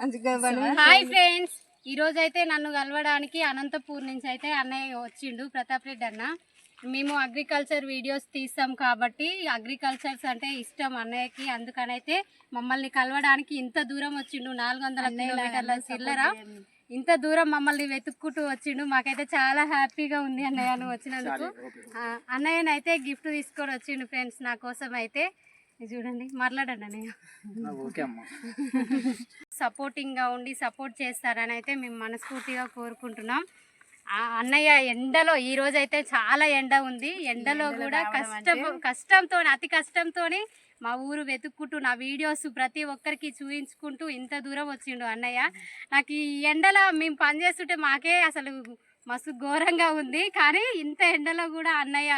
Hi friends ఈ రోజు అయితే నన్ను కలవడానికి అనంతపూర్ నుంచి అయితే అన్నయ్య వచ్చిండు ప్రతాప్ రెడ్డి అన్న. మేము అగ్రికల్చర్ వీడియోస్ తీస్తాం కాబట్టి అగ్రికల్చర్స్ అంటే ఇష్టం అన్నయ్యకి. అందుకనైతే మమ్మల్ని కలవడానికి ఇంత దూరం వచ్చిండు. నాలుగు వందల కిలోమీటర్ల చిల్లర. ఇంత దూరం మమ్మల్ని వెతుక్కుంటూ వచ్చిండు. మాకైతే చాలా హ్యాపీగా ఉంది అన్నయ్య నువ్వు వచ్చినందుకు. అన్నయ్యనైతే గిఫ్ట్ తీసుకొని వచ్చిండు ఫ్రెండ్స్ నా కోసం అయితే. చూడండి మాట్లాడండి అన్నయ్య. ఓకే అమ్మా. సపోర్టింగ్గా ఉండి సపోర్ట్ చేస్తారని అయితే మేము మనస్ఫూర్తిగా కోరుకుంటున్నాం. అన్నయ్య ఎండలో ఈ రోజు అయితే చాలా ఎండ ఉంది. ఎండలో కూడా కష్టం కష్టంతో అతి కష్టంతో మా ఊరు వెతుక్కుంటూ నా వీడియోస్ ప్రతి ఒక్కరికి చూపించుకుంటూ ఇంత దూరం వచ్చిండు అన్నయ్య. నాకు ఈ ఎండలో మేము పనిచేస్తుంటే మాకే అసలు మస్తు ఘోరంగా ఉంది. కానీ ఇంత ఎండలో కూడా అన్నయ్య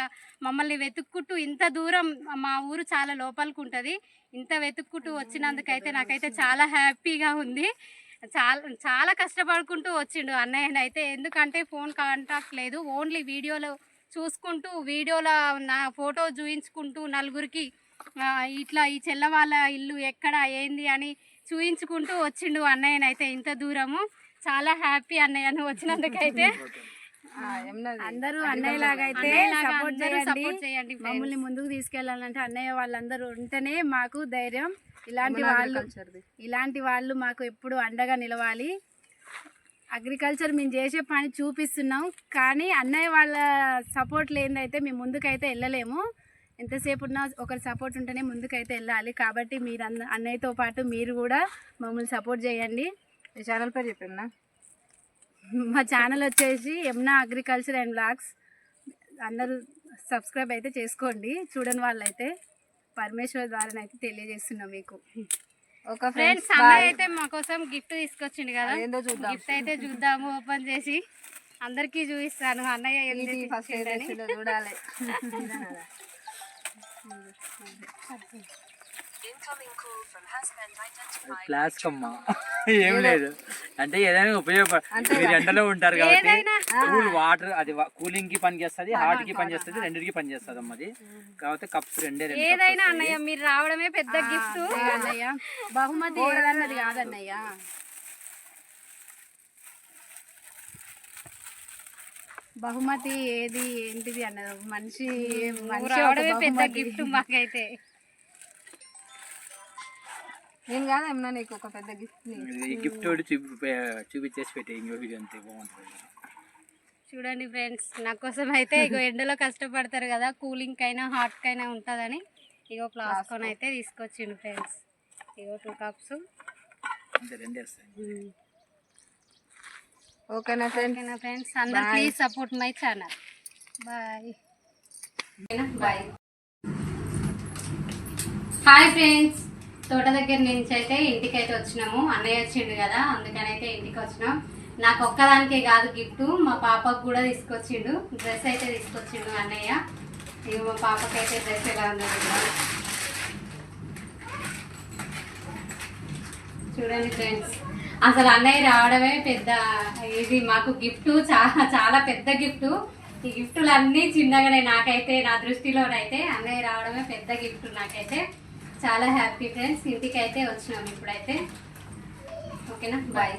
మమ్మల్ని వెతుక్కుంటూ ఇంత దూరం మా ఊరు చాలా లోపలికి ఉంటుంది. ఇంత వెతుక్కుంటూ వచ్చినందుకైతే నాకైతే చాలా హ్యాపీగా ఉంది. చాలా చాలా కష్టపడుకుంటూ వచ్చిండు అన్నయ్యనైతే. ఎందుకంటే ఫోన్ కాంటాక్ట్ లేదు. ఓన్లీ వీడియోలో చూసుకుంటూ వీడియోలో నా ఫోటో చూయించుకుంటూ నలుగురికి ఇట్లా ఈ చెల్ల వాళ్ళ ఇల్లు ఎక్కడ ఏంది అని చూయించుకుంటూ వచ్చిండు అన్నయ్యనైతే ఇంత దూరము. చాలా హ్యాపీ అన్నయ్య నువ్వు వచ్చినందుకైతే. అందరూ అన్నయ్య లాగా అయితే సపోర్ట్ చేయండి. మమ్మల్ని ముందుకు తీసుకెళ్ళాలంటే అన్నయ్య వాళ్ళందరూ ఉంటేనే మాకు ధైర్యం. ఇలాంటి వాళ్ళు ఇలాంటి వాళ్ళు మాకు ఎప్పుడు అండగా నిలవాలి. అగ్రికల్చర్ మేము చేసే పని చూపిస్తున్నాం కానీ అన్నయ్య వాళ్ళ సపోర్ట్ లేనిదైతే మేము ముందుకైతే వెళ్ళలేము. ఎంతసేపు ఉన్నా ఒకరి సపోర్ట్ ఉంటేనే ముందుకైతే వెళ్ళాలి. కాబట్టి మీరు అన్న అన్నయ్యతో పాటు మీరు కూడా మమ్మల్ని సపోర్ట్ చేయండి. ఈ ఛానల్ పేరు చెప్పినా మా ఛానల్ వచ్చేసి యమునా అగ్రికల్చర్ అండ్ బ్లాగ్స్. అందరూ సబ్స్క్రైబ్ అయితే చేసుకోండి. చూడని వాళ్ళైతే పరమేశ్వర్ ద్వారా అయితే తెలియజేస్తున్నాం మీకు. ఒక ఫ్రెండ్స్ అన్నయ్య అయితే మా కోసం గిఫ్ట్ తీసుకొచ్చిండు కదా? ఏందో చూద్దాం. గిఫ్ట్ అయితే చూద్దాము ఓపెన్ చేసి అందరికీ చూపిస్తాను. అన్నయ్య ఫస్ట్ చూడాలి. ఫ్లాస్క్ అమ్మా. ఏం లేదు. అంటే ఏదైనా ఉపయోగపడ మీరు ఎండలో ఉంటారు కాబట్టి కూల్ వాటర్ అది కూలింగ్కి పని చేస్తుంది హాట్కి పని చేస్తుంది రెండింటికి పని చేస్తుంది అమ్మ అది కాకపోతే కప్స్ రెండే రెండు ఏదైనా. అన్నయ్య మీరు రావడమే పెద్ద గిఫ్ట్. అన్నయ్య. బహుమతి ఏదన్నది కాదన్నయ్య. బహుమతి ఏది ఏంటిది అన్నది? మనిషి మనిషి ఒక రావడమే పెద్ద. గిఫ్ట్ మాకైతే. నేను కాదు ఏమన్నా నీకు ఒక పెద్ద గిఫ్ట్ ఈ గిఫ్ట్ ఒకటి చూపి చూపించేసి పెట్టి ఇంకో వీడియో అంతే బాగుంటుంది. చూడండి ఫ్రెండ్స్ నా కోసం అయితే ఇగో ఎండలో కష్టపడతారు కదా కూలింగ్ కైనా హాట్ కైనా ఉంటుందని ఇగో ప్లాస్కోన్ అయితే తీసుకొచ్చిండు ఫ్రెండ్స్. ఇగో టూ కప్స్ ఓకేనా ఫ్రెండ్ ఓకేనా ఫ్రెండ్స్? అందరు please support my channel bye bye hi friends తోట దగ్గర నుంచి అయితే ఇంటికి అయితే వచ్చినాము. అన్నయ్య వచ్చిండు కదా అందుకని అయితే ఇంటికి వచ్చినాం నాకు ఒక్కదానికే కాదు గిఫ్ట్ మా పాపకు కూడా తీసుకొచ్చిండు. డ్రెస్ అయితే తీసుకొచ్చిండు అన్నయ్య. ఇవి మా పాపకి అయితే డ్రెస్ ఎలా ఉందో చూడండి ఫ్రెండ్స్ అసలు అన్నయ్య రావడమే పెద్ద ఇది. మాకు గిఫ్ట్ చాలా చాలా పెద్ద గిఫ్ట్. ఈ గిఫ్టులు అన్నీ చిన్నగానే నాకైతే నా దృష్టిలోనైతే అన్నయ్య రావడమే పెద్ద గిఫ్ట్ నాకైతే. చాలా హ్యాపీ ఫ్రెండ్స్ ఇంటికి అయితే వచ్చినాం ఇప్పుడైతే. ఓకేనా? బాయ్.